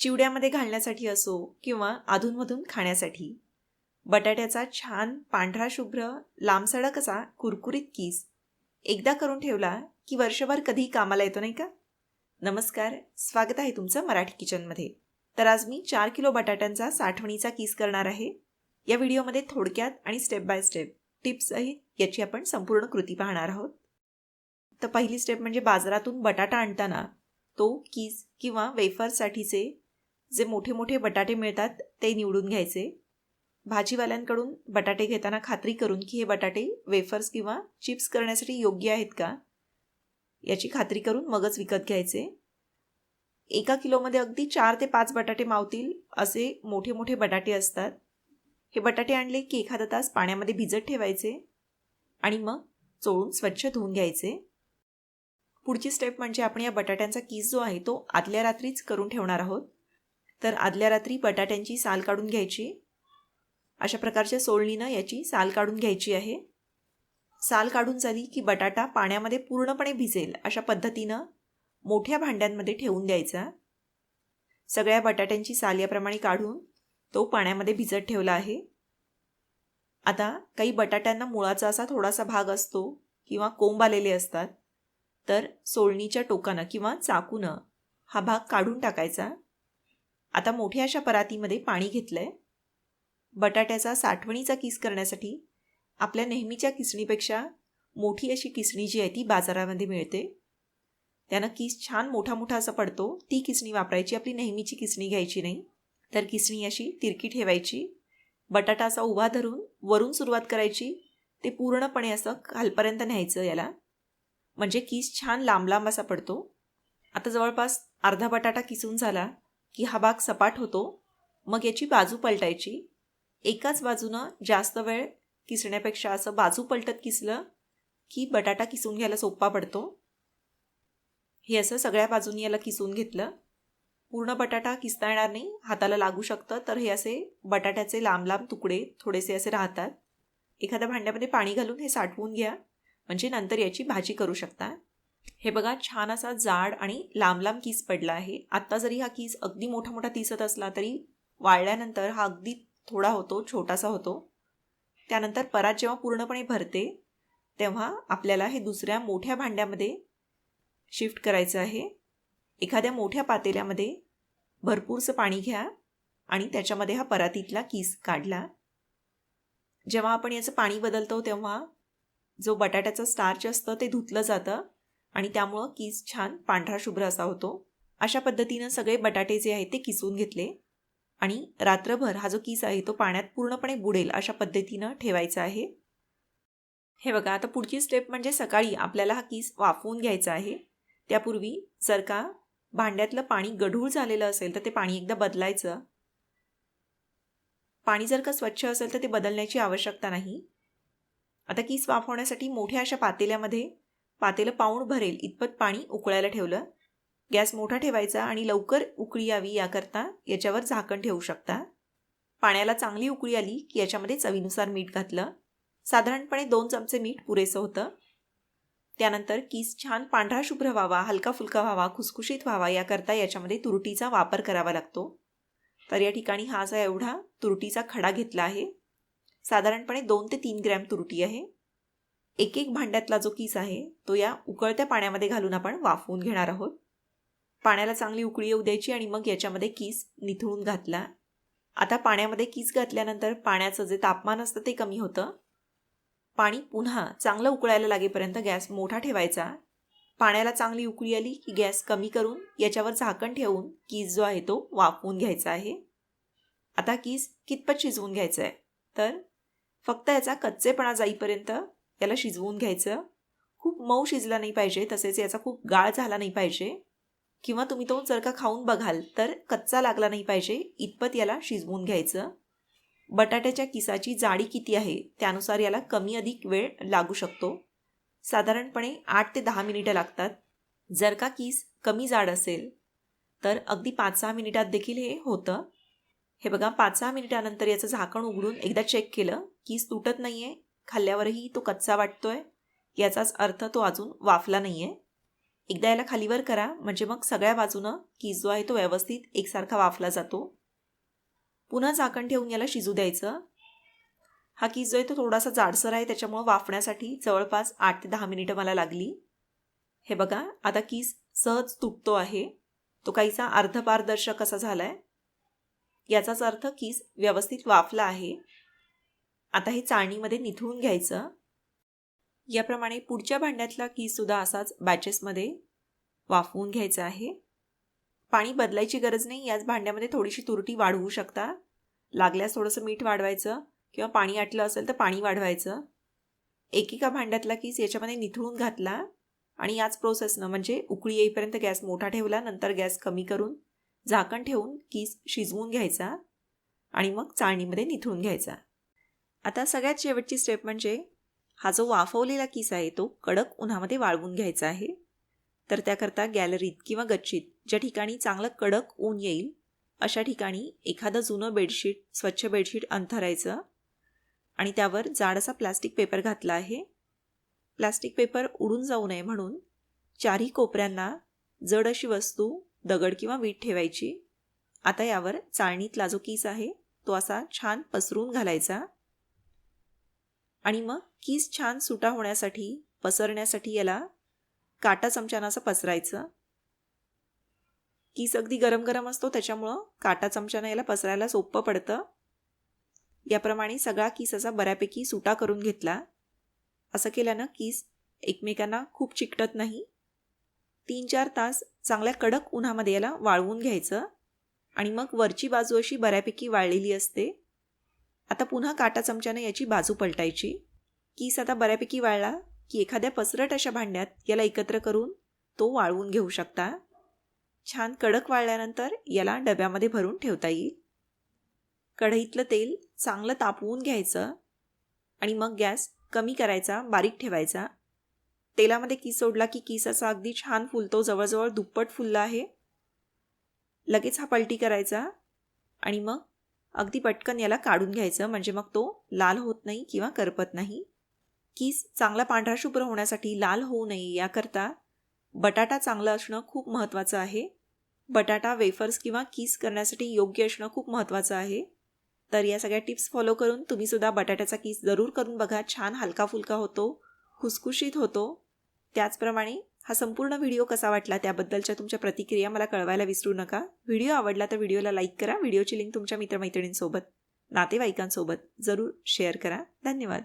चिवड्यामध्ये घालण्यासाठी असो किंवा अधूनमधून खाण्यासाठी. बटाट्याचा छान पांढरा शुभ्र लांबसडक असा कुरकुरीत किस. एकदा करून ठेवला की वर्षभर कधीही कामाला येतो नाही का? नमस्कार स्वागत आहे तुमचं मराठी किचनमध्ये. तर आज मी चार किलो बटाट्यांचा साठवणीचा किस करणार आहे. या व्हिडिओमध्ये थोडक्यात आणि स्टेप बाय स्टेप टिप्स आहेत याची आपण संपूर्ण कृती पाहणार आहोत. तर पहिली स्टेप म्हणजे बाजारातून बटाटा आणताना तो किस किंवा वेफरसाठीचे जे मोठे मोठे बटाटे मिळतात ते निवडून घ्यायचे. भाजीवाल्यांकडून बटाटे घेताना खात्री करून की हे बटाटे वेफर्स किंवा चिप्स करण्यासाठी योग्य आहेत का? याची खात्री करून मगच विकत घ्यायचे. एका किलोमध्ये अगदी चार ते पाच बटाटे मावतील असे मोठे मोठे बटाटे असतात. हे बटाटे आणले की एखादा तास पाण्यामध्ये भिजत ठेवायचे आणि मग चोळून स्वच्छ धुवून घ्यायचे. पुढची स्टेप म्हणजे आपण या बटाट्यांचा कीस जो आहे तो आदल्या रात्रीच करून ठेवणार आहोत. तर आदल्या रात्री बटाट्यांची साल काढून घ्यायची. अशा प्रकारच्या सोलणीनं याची साल काढून घ्यायची आहे. साल काढून झाली की बटाटा पाण्यामध्ये पूर्णपणे भिजेल अशा पद्धतीनं मोठ्या भांड्यांमध्ये ठेवून द्यायचा. सगळ्या बटाट्यांची साल याप्रमाणे काढून तो पाण्यामध्ये भिजत ठेवला आहे. आता काही बटाट्यांना मुळाचा असा थोडासा भाग असतो किंवा कोंब आलेले असतात तर सोलणीच्या टोकानं किंवा चाकूनं हा भाग काढून टाकायचा. आता मोठ्या अशा परातीमध्ये पाणी घेतलं आहे बटाट्याचा साठवणीचा किस करण्यासाठी आपल्या नेहमीच्या किसणीपेक्षा मोठी अशी किसणी जी आहे ती बाजारामध्ये मिळते. त्यानं किस छान मोठा मोठा असा पडतो ती किसणी वापरायची आपली नेहमीची किसणी घ्यायची नाही. तर किसणी अशी तिरकी ठेवायची बटाटा असा उभा धरून वरून सुरुवात करायची ते पूर्णपणे असं खालपर्यंत न्यायचं याला. म्हणजे किस छान लांब लांब असा पडतो. आता जवळपास अर्धा बटाटा किसून झाला की हा भाग सपाट होतो मग याची बाजू पलटायची. एकाच बाजूनं जास्त वेळ किसण्यापेक्षा असं बाजू पलटत किसलं की बटाटा किसून घ्यायला सोपा पडतो. हे असं सगळ्या बाजूनी याला किसून घेतलं. पूर्ण बटाटा किसता येणार नाही हाताला लागू शकतं तर हे असे बटाट्याचे लांब लांब तुकडे थोडेसे असे राहतात. एखाद्या भांड्यामध्ये पाणी घालून हे साठवून घ्या. म्हणजे नंतर याची भाजी करू शकता. हे बघा छान असा जाड आणि लांब लांब कीस पडला आहे. आत्ता जरी हा कीस अगदी मोठा मोठा दिसत असला तरी वाळल्यानंतर हा अगदी थोडा होतो छोटासा होतो. त्यानंतर परात जेव्हा पूर्णपणे भरते तेव्हा आपल्याला हे दुसऱ्या मोठ्या भांड्यामध्ये शिफ्ट करायचं आहे. एखाद्या मोठ्या पातेल्यामध्ये भरपूरचं पाणी घ्या आणि त्याच्यामध्ये हा परातीतला कीस काढला. जेव्हा आपण याचं पाणी बदलतो तेव्हा जो बटाट्याचं स्टार्च असतं ते धुतलं जातं. आणि त्यामुळं कीस छान पांढरा शुभ्र असा होतो. अशा पद्धतीनं सगळे बटाटे जे आहेत ते किसून घेतले. आणि रात्रभर हा जो कीस आहे तो पाण्यात पूर्णपणे बुडेल अशा पद्धतीनं ठेवायचा आहे. हे बघा आता पुढची स्टेप म्हणजे सकाळी आपल्याला हा कीस वाफवून घ्यायचा आहे. त्यापूर्वी जर का भांड्यातलं पाणी गढूळ झालेलं असेल तर ते पाणी एकदा बदलायचं. पाणी जर का स्वच्छ असेल तर ते बदलण्याची आवश्यकता नाही. आता कीस वाफवण्यासाठी मोठ्या अशा पातेल्यामध्ये पातेलं पाऊण भरेल इतपत पाणी उकळायला ठेवलं. गॅस मोठा ठेवायचा आणि लवकर उकळी यावी याकरता याच्यावर झाकण ठेवू शकता. पाण्याला चांगली उकळी आली की याच्यामध्ये चवीनुसार मीठ घातलं. साधारणपणे दोन चमचे मीठ पुरेसं होतं. त्यानंतर कीस छान पांढरा शुभ्र व्हावा हलका फुलका व्हावा खुसखुशीत व्हावा याकरता याच्यामध्ये तुरटीचा वापर करावा लागतो. तर या ठिकाणी हा असा एवढा तुरटीचा खडा घेतला आहे. साधारणपणे दोन ते तीन ग्रॅम तुरटी आहे. एक एक भांड्यातला जो कीस आहे तो या उकळत्या पाण्यामध्ये घालून आपण वाफवून घेणार आहोत. पाण्याला चांगली उकळी येऊ द्यायची आणि मग याच्यामध्ये कीस निथळून घातला. आता पाण्यामध्ये कीस घातल्यानंतर पाण्याचं जे तापमान असतं ते कमी होतं. पाणी पुन्हा चांगलं उकळायला लागेपर्यंत गॅस मोठा ठेवायचा. पाण्याला चांगली उकळी आली की गॅस कमी करून याच्यावर झाकण ठेवून कीस जो आहे तो वाफवून घ्यायचा आहे. आता कीस कितपत शिजवून घ्यायचं आहे तर फक्त याचा कच्चेपणा जाईपर्यंत याला शिजवून घ्यायचं. खूप मऊ शिजला नाही पाहिजे तसेच याचा खूप गाळ झाला नाही पाहिजे. किंवा तुम्ही तो जर का खाऊन बघाल तर कच्चा लागला नाही पाहिजे इतपत याला शिजवून घ्यायचं. बटाट्याच्या किसाची जाडी किती आहे त्यानुसार याला कमी अधिक वेळ लागू शकतो. साधारणपणे आठ ते दहा मिनिटं लागतात. जर का किस कमी जाड असेल तर अगदी पाच सहा मिनिटात देखील हे होतं. हे बघा पाच सहा मिनिटानंतर याचं झाकण उघडून एकदा चेक केलं कीस तुटत नाही आहे खाल्ल्यावरही तो कच्चा वाटतोय? याचाच अर्थ तो अजून वाफला नाही आहे एकदा याला खालीवर करा म्हणजे मग सगळ्या बाजूनं कीस जो आहे तो व्यवस्थित एकसारखा वाफला जातो. पुन्हा झाकण ठेवून याला शिजू द्यायचं. हा कीस जो आहे तो थोडासा जाडसर आहे त्याच्यामुळं वाफण्यासाठी जवळपास आठ ते दहा मिनिटं मला लागली. हे बघा आता कीस सहज तुटतो आहे. तो काहीसा अर्धपारदर्शक असा झाला आहे याचाच अर्थ कीस व्यवस्थित वाफला आहे. आता हे चाळणीमध्ये निथळून घ्यायचं. याप्रमाणे पुढच्या भांड्यातला कीसुद्धा असाच बॅचेसमध्ये वाफवून घ्यायचा आहे. पाणी बदलायची गरज नाही याच भांड्यामध्ये थोडीशी तुरटी वाढवू शकता. लागल्यास थोडंसं मीठ वाढवायचं किंवा पाणी आटलं असेल तर पाणी वाढवायचं. एकेका भांड्यातला कीस याच्यामध्ये निथळून घातला आणि याच प्रोसेसनं म्हणजे उकळी येईपर्यंत गॅस मोठा ठेवला नंतर गॅस कमी करून झाकण ठेवून कीस शिजवून घ्यायचा आणि मग चाळणीमध्ये निथळून घ्यायचा. आता सगळ्यात शेवटची स्टेप म्हणजे हा जो वाफवलेला किस आहे तो कडक उन्हामध्ये वाळवून घ्यायचा आहे. तर त्याकरता गॅलरीत किंवा गच्चीत ज्या ठिकाणी चांगलं कडक ऊन येईल अशा ठिकाणी एखादं जुनं बेडशीट स्वच्छ बेडशीट अंथरायचं आणि त्यावर जाड असा प्लास्टिक पेपर घातला आहे. प्लास्टिक पेपर उडून जाऊ नये म्हणून चारही कोपऱ्यांना जड अशी वस्तू दगड किंवा वीट ठेवायची. आता यावर चाळणीतला जो किस आहे तो असा छान पसरून घालायचा. आणि मग कीस छान सुटा होण्यासाठी पसरण्यासाठी याला काटा चमच्यानं असं पसरायचं. कीस अगदी गरम गरम असतो त्याच्यामुळं काटा चमच्यानं याला पसरायला सोपं पडतं. याप्रमाणे सगळा कीस असा बऱ्यापैकी सुटा करून घेतला. असं केल्यानं कीस एकमेकांना खूप चिकटत नाही. तीन चार तास चांगल्या कडक उन्हामध्ये याला वाळवून घ्यायचं. आणि मग वरची बाजू अशी बऱ्यापैकी वाळलेली असते. आता पुन्हा काटा चमच्याने याची बाजू पलटायची. कीस आता बऱ्यापैकी वाळला की एखाद्या पसरट अशा भांड्यात याला एकत्र करून तो वाळवून घेऊ शकता. छान कडक वाळल्यानंतर याला डब्यामध्ये भरून ठेवता येईल. कढईतलं तेल चांगलं तापवून घ्यायचं आणि मग गॅस कमी करायचा बारीक ठेवायचा. तेलामध्ये कीस सोडला की कीस असा अगदी छान फुलतो जवळजवळ दुप्पट फुलला आहे. लगेच हा पलटी करायचा आणि मग अगदी पटकन याला काढून घ्यायचं म्हणजे मग तो लाल होत नाही किंवा करपत नाही. कीस चांगला पांढरा शुभ्र होण्यासाठी लाल होऊ नये याकरता बटाटा चांगलं असणं खूप महत्त्वाचं आहे. बटाटा वेफर्स किंवा कीस करण्यासाठी योग्य असणं खूप महत्त्वाचं आहे. तर या सगळ्या टिप्स फॉलो करून तुम्हीसुद्धा बटाट्याचा कीस जरूर करून बघा. छान हलका फुलका होतो खुसखुशीत होतो. त्याचप्रमाणे हा संपूर्ण व्हिडिओ कसा वाटला त्याबद्दलच्या तुमच्या प्रतिक्रिया मला कळवायला विसरू नका. व्हिडिओ आवडला तर व्हिडिओला लाईक करा. व्हिडिओची लिंक तुमच्या मित्रमैत्रिणींसोबत नातेवाईकांसोबत जरूर शेअर करा. धन्यवाद.